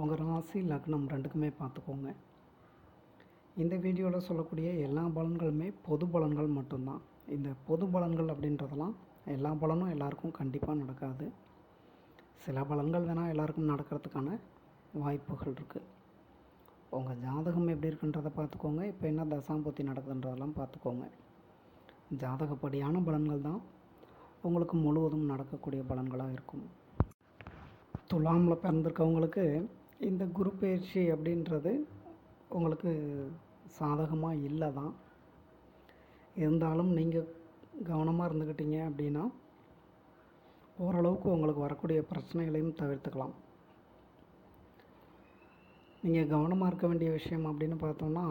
உங்கள் ராசி லக்னம் ரெண்டுக்குமே பார்த்துக்கோங்க. இந்த வீடியோவில் சொல்லக்கூடிய எல்லா பலன்களுமே பொது பலன்கள் மட்டும்தான். இந்த பொது பலன்கள் அப்படின்றதெல்லாம் எல்லா பலனும் எல்லாருக்கும் கண்டிப்பாக நடக்காது. சில பலன்கள் வேணால் எல்லாருக்கும் நடக்கிறதுக்கான வாய்ப்புகள் இருக்குது உங்கள் ஜாதகம் எப்படி இருக்குன்றதை பார்த்துக்கோங்க. இப்போ என்ன தசாம்பூர்த்தி நடக்குதுன்றதெல்லாம் பார்த்துக்கோங்க. ஜாதகப்படியான பலன்கள் தான் உங்களுக்கு முழுவதும் நடக்கக்கூடிய பலன்களாக இருக்கும். துலாமில் பிறந்திருக்கவங்களுக்கு இந்த குரு பயிற்சி அப்படின்றது உங்களுக்கு சாதகமாக இல்லை தான் இருந்தாலும் நீங்கள் கவனமாக இருந்துக்கிட்டீங்க அப்படின்னா ஓரளவுக்கு உங்களுக்கு வரக்கூடிய பிரச்சனைகளையும் தவிர்த்துக்கலாம். நீங்கள் கவனமாக இருக்க வேண்டிய விஷயம் அப்படின்னு பார்த்தோம்னா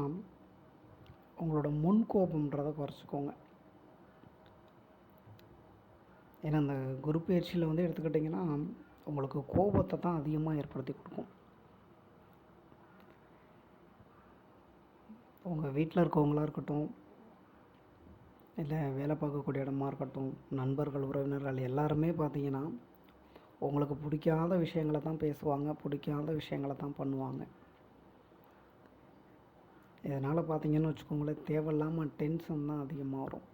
உங்களோட முன் கோபம்ன்றதை குறைச்சிக்கோங்க. ஏன்னா அந்த குரு பயிற்சியில் வந்து எடுத்துக்கிட்டிங்கன்னா உங்களுக்கு கோபத்தை தான் அதிகமாக ஏற்படுத்தி கொடுக்கும். உங்கள் வீட்டில் இருக்கவங்களா இருக்கட்டும் இல்லை வேலை பார்க்கக்கூடிய இடமா இருக்கட்டும் நண்பர்கள் உறவினர்கள் எல்லாருமே பார்த்தீங்கன்னா உங்களுக்கு பிடிக்காத விஷயங்களை தான் பேசுவாங்க பிடிக்காத விஷயங்களை தான் பண்ணுவாங்க. இதனால் பார்த்தீங்கன்னு வச்சுக்கோங்களேன் தேவையில்லாமல் டென்ஷன் தான் அதிகமாக வரும்.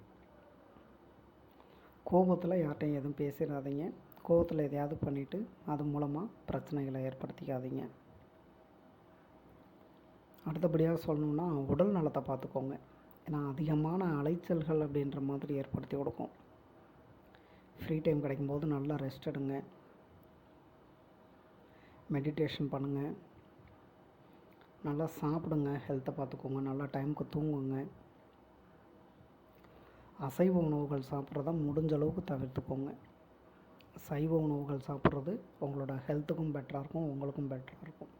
கோபத்தில் யார்கிட்டையும் எதுவும் பேசிடாதீங்க. கோபத்தில் எதையாவது பண்ணிவிட்டு அது மூலமாக பிரச்சனைகளை ஏற்படுத்திக்காதீங்க. அடுத்தபடியாக சொல்லணுன்னா உடல் நலத்தை பார்த்துக்கோங்க. ஏன்னா அதிகமான அலைச்சல்கள் அப்படின்ற மாதிரி ஏற்படுத்தி கொடுக்கும். ஃப்ரீ டைம் கிடைக்கும்போது நல்லா ரெஸ்ட் எடுங்க. மெடிடேஷன் பண்ணுங்கள் நல்லா சாப்பிடுங்க ஹெல்த்தை பார்த்துக்கோங்க. நல்லா டைமுக்கு தூங்குங்க. அசைவ உணவுகள் சாப்பிட்றத முடிஞ்ச அளவுக்கு தவிர்த்துக்கோங்க. சைவ உணவுகள் சாப்பிட்றது உங்களோட ஹெல்த்துக்கும் பெட்டராக இருக்கும் உங்களுக்கும் பெட்டராக இருக்கும்.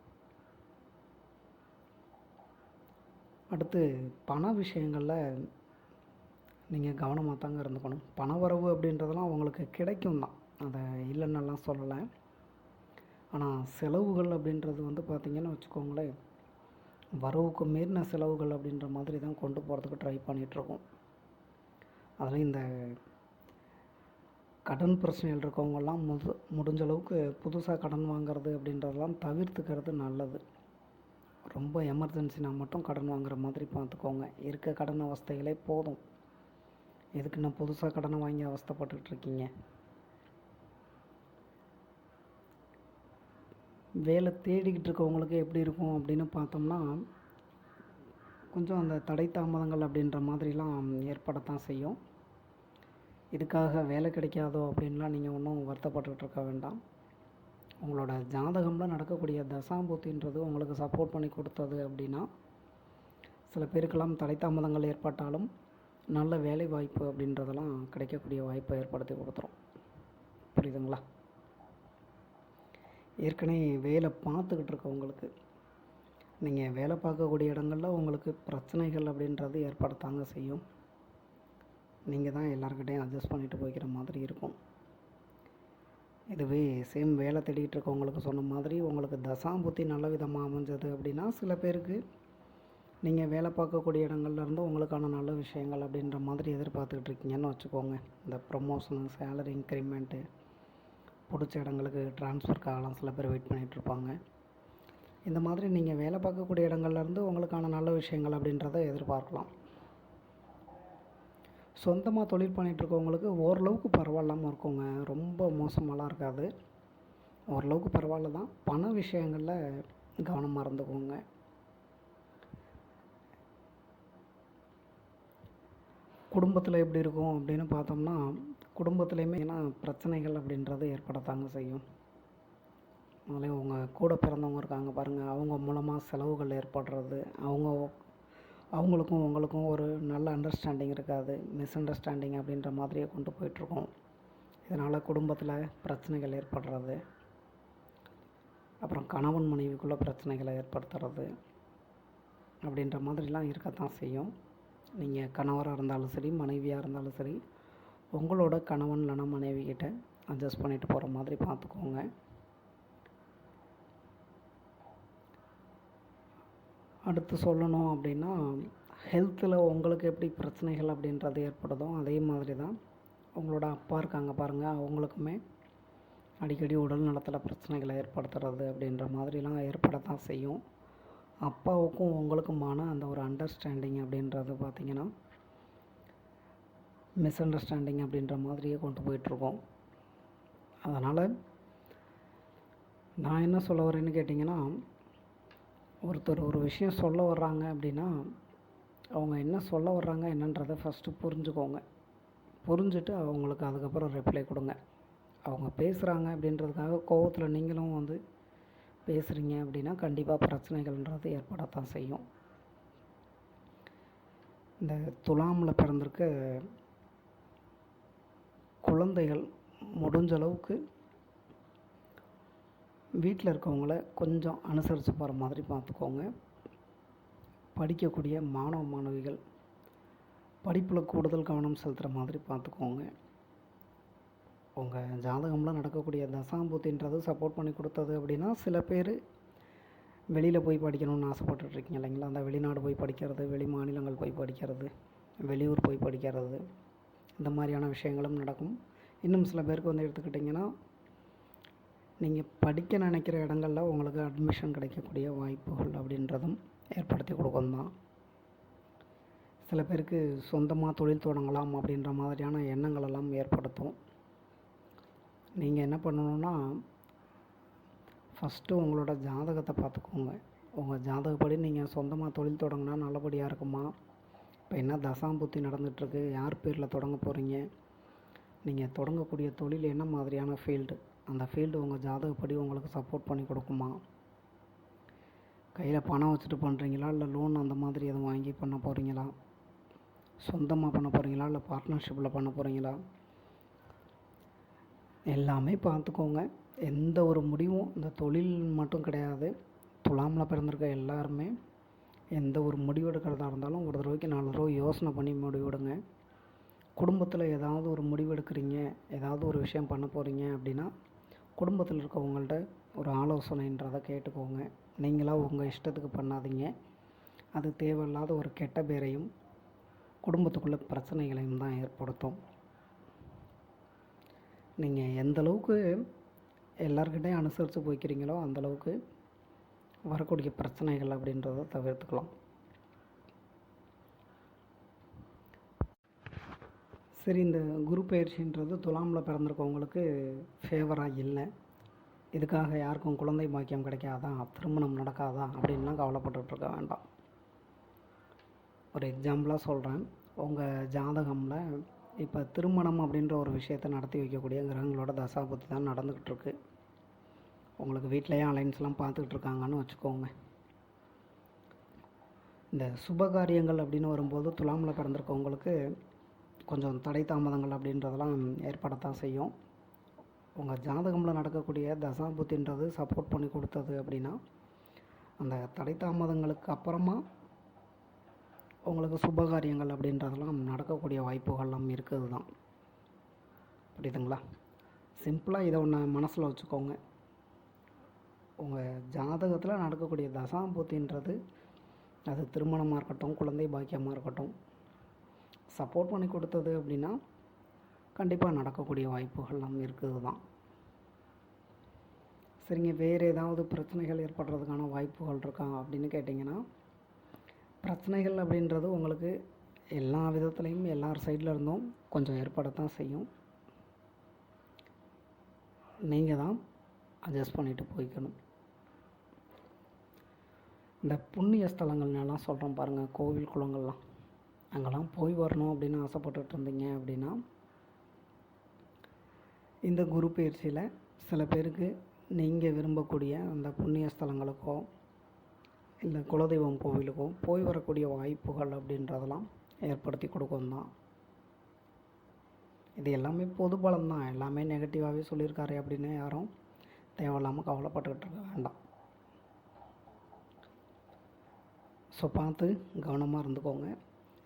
அடுத்து பண விஷயங்களில் நீங்கள் கவனமாக தாங்க இருந்துக்கணும். பண வரவு அப்படின்றதெல்லாம் உங்களுக்கு கிடைக்கும் தான். அதை இல்லைன்னெல்லாம் சொல்லலை. ஆனால் செலவுகள் அப்படின்றது வந்து பார்த்திங்கன்னு வச்சுக்கோங்களேன் வரவுக்கு மீறின செலவுகள் அப்படின்ற மாதிரி தான் கொண்டு போகிறதுக்கு ட்ரை பண்ணிகிட்ருக்கோம் அதில் இந்த கடன் பிரச்சனைகள் இருக்கவங்கெல்லாம் முது முடிஞ்ச அளவுக்கு புதுசாக கடன் வாங்குறது அப்படின்றதெல்லாம் தவிர்த்துக்கிறது நல்லது. ரொம்ப எமர்ஜென்சினா மட்டும் கடன் வாங்குற மாதிரி பார்த்துக்கோங்க. இருக்க கடன் அவஸ்தைகளே போதும். எதுக்கு நான் புதுசாக கடனை வாங்கி அவஸ்தப்பட்டுக்கிட்டு இருக்கீங்க? வேலை தேடிக்கிட்டு இருக்கவங்களுக்கு எப்படி இருக்கும் அப்படின்னு பார்த்தோம்னா கொஞ்சம் அந்த தடை தாமதங்கள் அப்படின்ற மாதிரிலாம் ஏற்படத்தான் செய்யும். இதுக்காக வேலை கிடைக்காதோ அப்படின்லாம் நீங்கள் ஒன்றும் வருத்தப்பட்டுக்கிட்டு இருக்க வேண்டாம். உங்களோட ஜாதகமில் நடக்கக்கூடிய தசாம்பூத்தின்றது உங்களுக்கு சப்போர்ட் பண்ணி கொடுத்தது அப்படின்னா சில பேருக்கெல்லாம் தலைத்தாமதங்கள் ஏற்பட்டாலும் நல்ல வேலை வாய்ப்பு அப்படின்றதெல்லாம் கிடைக்கக்கூடிய வாய்ப்பை ஏற்படுத்தி கொடுத்துரும். புரியுதுங்களா? ஏற்கனவே வேலை பார்த்துக்கிட்டு இருக்கவங்களுக்கு நீங்கள் வேலை பார்க்கக்கூடிய இடங்களில் உங்களுக்கு பிரச்சனைகள் அப்படின்றது ஏற்படத்தாங்க செய்யும். நீங்கள் தான் எல்லாருக்கிட்டையும் அட்ஜஸ்ட் பண்ணிட்டு போய்க்கிற மாதிரி இருக்கும். இதுவே சேம் வேலை தேடிட்டு இருக்கவங்களுக்கு சொன்ன மாதிரி உங்களுக்கு தசாம்புத்தி நல்ல விதமாக அமைஞ்சது அப்படின்னா சில பேருக்கு நீங்கள் வேலை பார்க்கக்கூடிய இடங்கள்லேருந்து உங்களுக்கான நல்ல விஷயங்கள் அப்படின்ற மாதிரி எதிர்பார்த்துக்கிட்டு இருக்கீங்கன்னு வச்சுக்கோங்க. இந்த ப்ரொமோஷனு சேலரி இன்க்ரிமெண்ட்டு பிடிச்ச இடங்களுக்கு ட்ரான்ஸ்ஃபர்க்காகலாம் சில பேர் வெயிட் பண்ணிகிட்டு இருப்பாங்க இந்த மாதிரி நீங்கள் வேலை பார்க்கக்கூடிய இடங்கள்லேருந்து உங்களுக்கான நல்ல விஷயங்கள் அப்படின்றத எதிர்பார்க்கலாம். சொந்தமாக தொழில் பண்ணிகிட்டு இருக்கவங்களுக்கு ஓரளவுக்கு பரவாயில்லாமல் இருக்குங்க. ரொம்ப மோசமாலாம் இருக்காது. ஓரளவுக்கு பரவாயில்ல தான். பண விஷயங்களில் கவனமாக இருந்துக்கோங்க. குடும்பத்தில் எப்படி இருக்கும் அப்படின்னு பார்த்தோம்னா குடும்பத்துலேயுமே ஏன்னா பிரச்சனைகள் அப்படின்றது ஏற்படத்தாங்க செய்யும். அதனால் உங்கள் கூட பிறந்தவங்க இருக்காங்க பாருங்கள் அவங்க மூலமாக செலவுகள் ஏற்படுறது அவங்க அவங்களுக்கும் உங்களுக்கும் ஒரு நல்ல அண்டர்ஸ்டாண்டிங் இருக்காது. மிஸ் அண்டர்ஸ்டாண்டிங் அப்படின்ற மாதிரியே கொண்டு போயிட்டுருக்கோம். இதனால் குடும்பத்தில் பிரச்சனைகள் ஏற்படுறது. அப்புறம் கணவன் மனைவிக்குள்ளே பிரச்சனைகளை ஏற்படுத்துறது. அப்படின்ற மாதிரிலாம் இருக்கத்தான் செய்யும். நீங்கள் கணவராக இருந்தாலும் சரி மனைவியாக இருந்தாலும் சரி உங்களோட கணவன் இல்லைனா மனைவி கிட்ட அட்ஜஸ்ட் பண்ணிட்டு போகிற மாதிரி பார்த்துக்கோங்க. அடுத்து சொல்லணும் அப்படின்னா ஹெல்த்தில் உங்களுக்கு எப்படி பிரச்சனைகள் அப்படின்றது ஏற்படுதோ அதே மாதிரி தான் உங்களோட அப்பா இருக்காங்க பாருங்கள் அவங்களுக்குமே அடிக்கடி உடல் நலத்தில் பிரச்சனைகளை ஏற்படுத்துறது அப்படின்ற மாதிரிலாம் ஏற்படத்தான் செய்யும். அப்பாவுக்கும் உங்களுக்குமான அந்த ஒரு அண்டர்ஸ்டாண்டிங் அப்படின்றது பார்த்திங்கன்னா மிஸ் அண்டர்ஸ்டாண்டிங் அப்படின்ற மாதிரியே கொண்டு போயிட்டுருக்கோம். அதனால் நான் என்ன சொல்ல வரேன்னு கேட்டிங்கன்னா ஒருத்தர் ஒரு விஷயம் சொல்ல வர்றாங்க அப்படின்னா அவங்க என்ன சொல்ல வர்றாங்க என்னன்றதை ஃபஸ்ட்டு புரிஞ்சுக்கோங்க. புரிஞ்சுட்டு அவங்களுக்கு அதுக்கப்புறம் ரிப்ளை கொடுங்க. அவங்க பேசுகிறாங்க அப்படின்றதுக்காக கோவத்தில் நீங்களும் வந்து பேசுகிறீங்க அப்படின்னா கண்டிப்பாக பிரச்சனைகள்ன்றது ஏற்படத்தான் செய்யும். இந்த துலாமில் பிறந்திருக்க குழந்தைகள் முடிஞ்ச அளவுக்கு வீட்டில் இருக்கவங்கள கொஞ்சம் அனுசரித்து போகிற மாதிரி பார்த்துக்கோங்க. படிக்கக்கூடிய மாணவ மாணவிகள் படிப்பில் கூடுதல் கவனம் செலுத்துகிற மாதிரி பார்த்துக்கோங்க. உங்கள் ஜாதகம்லாம் நடக்கக்கூடிய தசாம்பூத்தின்றது சப்போர்ட் பண்ணி கொடுத்தது அப்படின்னா சில பேர் வெளியில் போய் படிக்கணும்னு ஆசைப்பட்டுட்ருக்கீங்க இல்லைங்களா? அந்த வெளிநாடு போய் படிக்கிறது வெளி மாநிலங்கள் போய் படிக்கிறது வெளியூர் போய் படிக்கிறது இந்த மாதிரியான விஷயங்களும் நடக்கும். இன்னும் சில பேருக்கு வந்து எடுத்துக்கிட்டிங்கன்னா நீங்கள் படிக்க நினைக்கிற இடங்களில் உங்களுக்கு அட்மிஷன் கிடைக்கக்கூடிய வாய்ப்புகள் அப்படின்றதும் ஏற்படுத்தி கொடுக்கும் தான். சில பேருக்கு சொந்தமாக தொழில் தொடங்கலாம் அப்படின்ற மாதிரியான எண்ணங்கள் எல்லாம் ஏற்படுத்தும். நீங்கள் என்ன பண்ணணுன்னா ஃபஸ்ட்டு உங்களோட ஜாதகத்தை பார்த்துக்கோங்க. உங்கள் ஜாதகப்படி நீங்கள் சொந்தமாக தொழில் தொடங்கினா நல்லபடியாக இருக்குமா? இப்போ என்ன தசாம்புத்தி நடந்துகிட்ருக்கு யார் பேரில் தொடங்க போகிறீங்க நீங்கள் தொடங்கக்கூடிய தொழில் என்ன மாதிரியான ஃபீல்டு அந்த ஃபீல்டு உங்கள் ஜாதகப்படி உங்களுக்கு சப்போர்ட் பண்ணி கொடுக்குமா? கையில் பணம் வச்சுட்டு பண்ணுறீங்களா இல்லை லோன் அந்த மாதிரி எதுவும் வாங்கி பண்ண போகிறீங்களா சொந்தமாக பண்ண போகிறீங்களா இல்லை பார்ட்னர்ஷிப்பில் பண்ண போகிறீங்களா எல்லாமே பார்த்துக்கோங்க. எந்த ஒரு முடிவும் இந்த தொழில் மட்டும் கிடையாது. துலாமில் பிறந்திருக்க எல்லாருமே எந்த ஒரு முடிவு எடுக்கிறதா இருந்தாலும் ஒரு தடவைக்கு நாலு தடவை யோசனை பண்ணி முடிவெடுங்க. குடும்பத்தில் ஏதாவது ஒரு முடிவு எடுக்கிறீங்க ஏதாவது ஒரு விஷயம் பண்ண போகிறீங்க அப்படின்னா குடும்பத்தில் இருக்கவங்கள்ட்ட ஒரு ஆலோசனைன்றதை கேட்டுக்கோங்க. நீங்களாக உங்கள் இஷ்டத்துக்கு பண்ணாதீங்க. அது தேவையில்லாத ஒரு கெட்ட பேரையும் குடும்பத்துக்குள்ள பிரச்சனைகளையும் தான் ஏற்படுத்தும். நீங்கள் எந்தளவுக்கு எல்லார்கிட்டையும் அனுசரித்து போய்க்கிறீங்களோ அந்தளவுக்கு வரக்கூடிய பிரச்சனைகள் அப்படின்றத தவிர்த்துக்கலாம். சரி இந்த குரு பயிற்சின்றது துலாமில் பிறந்திருக்கவங்களுக்கு ஃபேவராக இல்லை. இதுக்காக யாருக்கும் குழந்தை பாக்கியம் கிடைக்காதா திருமணம் நடக்காதா அப்படின்லாம் கவலைப்பட்டுருக்க வேண்டாம். ஒரு எக்ஸாம்பிளாக சொல்கிறேன் உங்கள் ஜாதகமில் இப்போ திருமணம் அப்படின்ற ஒரு விஷயத்தை நடத்தி வைக்கக்கூடிய கிரகங்களோட தசாபுத்தி தான் நடந்துக்கிட்டு இருக்கு. உங்களுக்கு வீட்டிலேயே அலைன்ஸ்லாம் பார்த்துக்கிட்டு இருக்காங்கன்னு வச்சுக்கோங்க. இந்த சுபகாரியங்கள் அப்படின்னு வரும்போது துலாமில் பிறந்திருக்கவங்களுக்கு கொஞ்சம் தடை தாமதங்கள் அப்படின்றதெல்லாம் ஏற்படத்தான் செய்யும். உங்கள் ஜாதகமில் நடக்கக்கூடிய தசாபுத்தின்றது சப்போர்ட் பண்ணி கொடுத்தது அப்படின்னா அந்த தடை தாமதங்களுக்கு அப்புறமா உங்களுக்கு சுபகாரியங்கள் அப்படின்றதெல்லாம் நடக்கக்கூடிய வாய்ப்புகள்லாம் இருக்குது தான் புரியுதுங்களா? சிம்பிளாக இதை ஒன்று மனசில் வச்சுக்கோங்க. உங்கள் ஜாதகத்தில் நடக்கக்கூடிய தசாபூத்தின்றது அது திருமணமாக இருக்கட்டும் குழந்தை பாக்கியமாக இருக்கட்டும் சப்போர்ட் பண்ணி கொடுத்தது அப்படின்னா கண்டிப்பாக நடக்கக்கூடிய வாய்ப்புகள்லாம் இருக்குது தான் சரிங்க வேறு ஏதாவது பிரச்சனைகள் ஏற்படுறதுக்கான வாய்ப்புகள் இருக்கா அப்படின்னு கேட்டிங்கன்னா பிரச்சனைகள் அப்படின்றது உங்களுக்கு எல்லா விதத்துலேயும் எல்லார் சைடில் இருந்தும் கொஞ்சம் ஏற்படத்தான் செய்யும். நீங்கள் தான் அட்ஜஸ்ட் பண்ணிட்டு போய்க்கணும். இந்த புண்ணிய ஸ்தலங்கள்லாம் சொல்கிறோம் பாருங்கள் கோவில் குளங்கள்லாம். அங்கெல்லாம் போய் வரணும் அப்படின்னு ஆசைப்பட்டுட்டு இருந்தீங்க அப்படின்னா இந்த குரு பயிற்சியில் சில பேருக்கு நீங்கள் விரும்பக்கூடிய அந்த புண்ணிய ஸ்தலங்களுக்கோ இல்லை குலதெய்வம் கோவிலுக்கோ போய் வரக்கூடிய வாய்ப்புகள் அப்படின்றதெல்லாம் ஏற்படுத்தி கொடுக்கும் தான். இது எல்லாமே பொது பலம் தான். எல்லாமே நெகட்டிவாகவே சொல்லியிருக்காரு அப்படின்னு யாரும் தேவையில்லாமல் கவலைப்பட்டுக்கிட்டு இருக்க வேண்டாம். ஸோ பார்த்து கவனமாக இருந்துக்கோங்க.